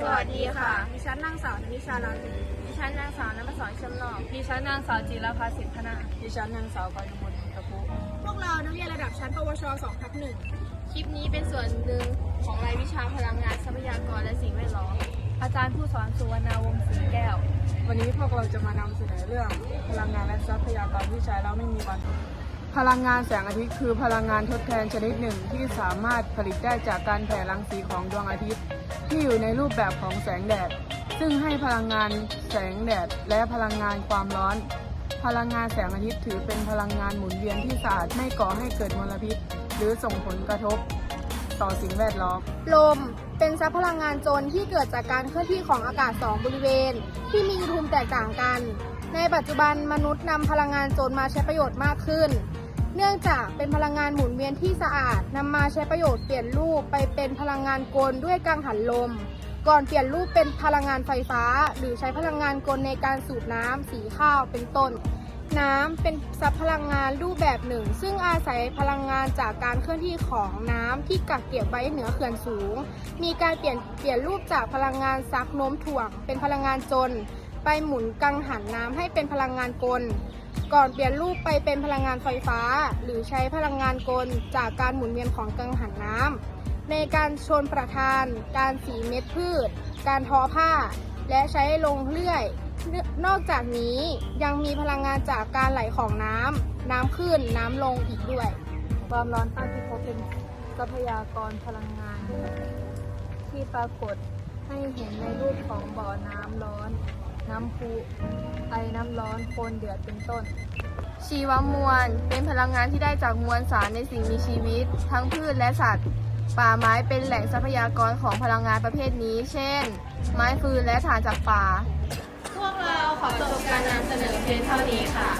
สวัสดีค่ะ ดิฉันนางสาวนิชาลาลีดิฉันนางสาวน้ำสอนชมนอกดิฉันนางสาวจิรภาสิทธนาดิฉันนางสาวกรมลตะพุพวกเรานักเรียนระดับชั้นปวช2ทับหนึ่งคลิปนี้เป็นส่วนหนึ่งของรายวิชาพลังงานทรัพยากรและสิ่งแวดล้อม อาจารย์ผู้สอนสุวรรณาวงศ์ศรีแก้ว วันนี้พวกเราจะมานำเสนอเรื่องพลังงานและทรัพยากรที่ใช้แล้วไม่มีวันหมด พลังงานแสงอาทิตย์คือพลังงานทดแทนชนิดหนึ่งที่สามารถผลิตได้จากการแผ่รังสีของดวงอาทิตย์ ที่อยู่ในรูปแบบของแสงแดด ซึ่งให้พลังงานแสงแดดและพลังงานความร้อน พลังงานแสงอาทิตย์ถือเป็นพลังงานหมุนเวียนที่สะอาดไม่ก่อให้เกิดมลพิษ หรือส่งผลกระทบ ต่อสิ่งแวดล้อม ลมเป็นทรัพย์พลังงานจนที่เกิดจากการเคลื่อนที่ของอากาศสองบริเวณ ที่มีอุณหภูมิแตกต่างกัน ในปัจจุบันมนุษย์นำพลังงานจนมาใช้ประโยชน์มากขึ้น เนื่องจากเป็นพลังงานหมุนเวียนที่สะอาดนำมาใช้ประโยชน์เปลี่ยนรูปไปเป็นพลังงานกลด้วยกังหันลม ก่อนเปลี่ยนรูปเป็นพลังงานไฟฟ้า หรือใช้พลังงานกลในการสูบน้ำสีข้าวเป็นต้น น้ำเป็นทรัพย์พลังงานรูปแบบหนึ่ง ซึ่งอาศัยพลังงานจากการเคลื่อนที่ของน้ำที่กักเก็บไว้เหนือเขื่อนสูง มีการเปลี่ยนเปลี่ยนรูปจากพลังงานซักโน้มถ่วง เป็นพลังงานจน ไปหมุนกังหันน้ำให้เป็นพลังงานกล ก่อนเปลี่ยนรูปไปเป็นพลังงานไฟฟ้า หรือใช้พลังงานกลจากการหมุนเวียนของกังหันน้ำในการชนประทาน การสีเม็ดพืช การทอผ้า และใช้ลงเลื่อย นอกจากนี้ยังมีพลังงานจากการไหลของน้ำน้ำขึ้นน้ำลงอีกด้วย ความร้อนใต้พิภพเป็นทรัพยากรพลังงาน ที่ปรากฏให้เห็นในรูปของบ่อน้ำร้อน น้ำพุไอน้ำร้อนโคลนเดือดเป็นต้น ชีวมวล เป็นพลังงานที่ได้จากมวลสารในสิ่งมีชีวิต ทั้งพืชและสัตว์ ป่าไม้เป็นแหล่งทรัพยากรของพลังงานประเภทนี้ เช่น ไม้ฟืนและถ่านจากป่า พวกเราขอจบการนำเสนอเพียงเท่านี้ค่ะ